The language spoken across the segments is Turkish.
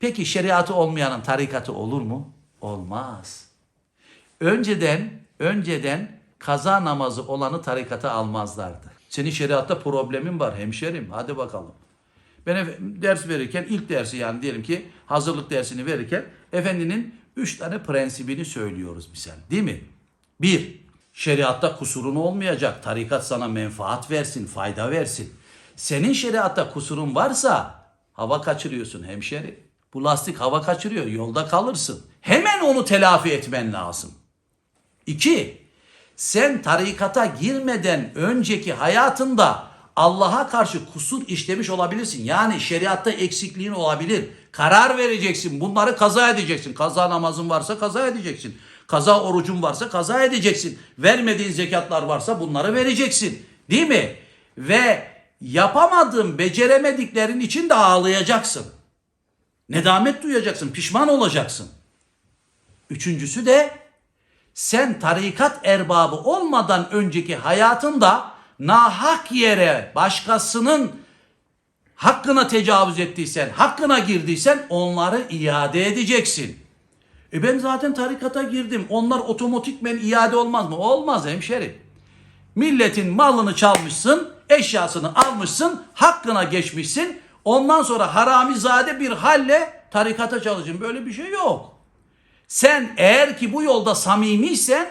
Peki şeriatı olmayanın tarikatı olur mu? Olmaz. Önceden, önceden kaza namazı olanı tarikata almazlardı. Senin şeriatta problemin var hemşerim. Hadi bakalım. Ben ders verirken ilk dersi yani diyelim ki hazırlık dersini verirken efendinin üç tane prensibini söylüyoruz misal. Değil mi? Bir, şeriatta kusurun olmayacak. Tarikat sana menfaat versin, fayda versin. Senin şeriatta kusurun varsa hava kaçırıyorsun hemşeri. Bu lastik hava kaçırıyor, yolda kalırsın. Hemen onu telafi etmen lazım. İki, sen tarikata girmeden önceki hayatında Allah'a karşı kusur işlemiş olabilirsin. Yani şeriatta eksikliğin olabilir. Karar vereceksin. Bunları kaza edeceksin. Kaza namazın varsa kaza edeceksin. Kaza orucun varsa kaza edeceksin. Vermediğin zekatlar varsa bunları vereceksin. Değil mi? Ve yapamadığın, beceremediklerin için de ağlayacaksın. Nedamet duyacaksın, pişman olacaksın. Üçüncüsü de sen tarikat erbabı olmadan önceki hayatında nahak yere başkasının hakkına tecavüz ettiysen, hakkına girdiysen onları iade edeceksin. E ben zaten tarikata girdim. Onlar otomatikmen iade olmaz mı? Olmaz hemşerim. Milletin malını çalmışsın, eşyasını almışsın, hakkına geçmişsin. Ondan sonra haramizade bir halle tarikata çalışın. Böyle bir şey yok. Sen eğer ki bu yolda samimiysen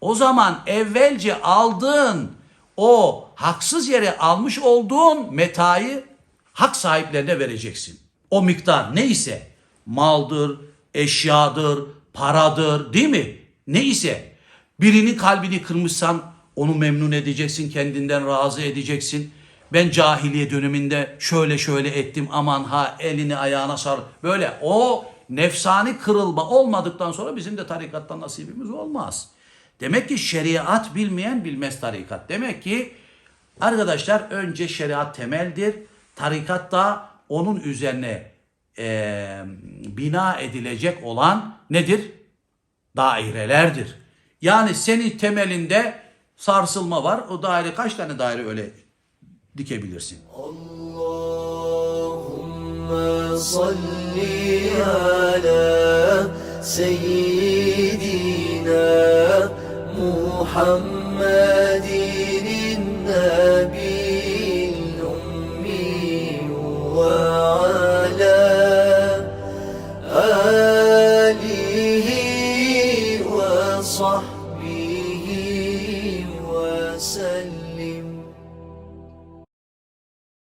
o zaman evvelce aldığın o haksız yere almış olduğun metayı hak sahiplerine vereceksin. O miktar neyse maldır, eşyadır, paradır değil mi? Neyse birinin kalbini kırmışsan onu memnun edeceksin, kendinden razı edeceksin. Ben cahiliye döneminde şöyle şöyle ettim aman ha elini ayağına sar. Böyle o nefsani kırılma olmadıktan sonra bizim de tarikattan nasibimiz olmaz. Demek ki şeriat bilmeyen bilmez tarikat. Demek ki arkadaşlar önce şeriat temeldir. Tarikat da onun üzerine eee, bina edilecek olan nedir? Dairelerdir. Yani senin temelinde sarsılma var. O daire kaç tane daire öyle dikebilirsin. Allahümme salli ala seyyidina Muhammedin nebil ummi ve.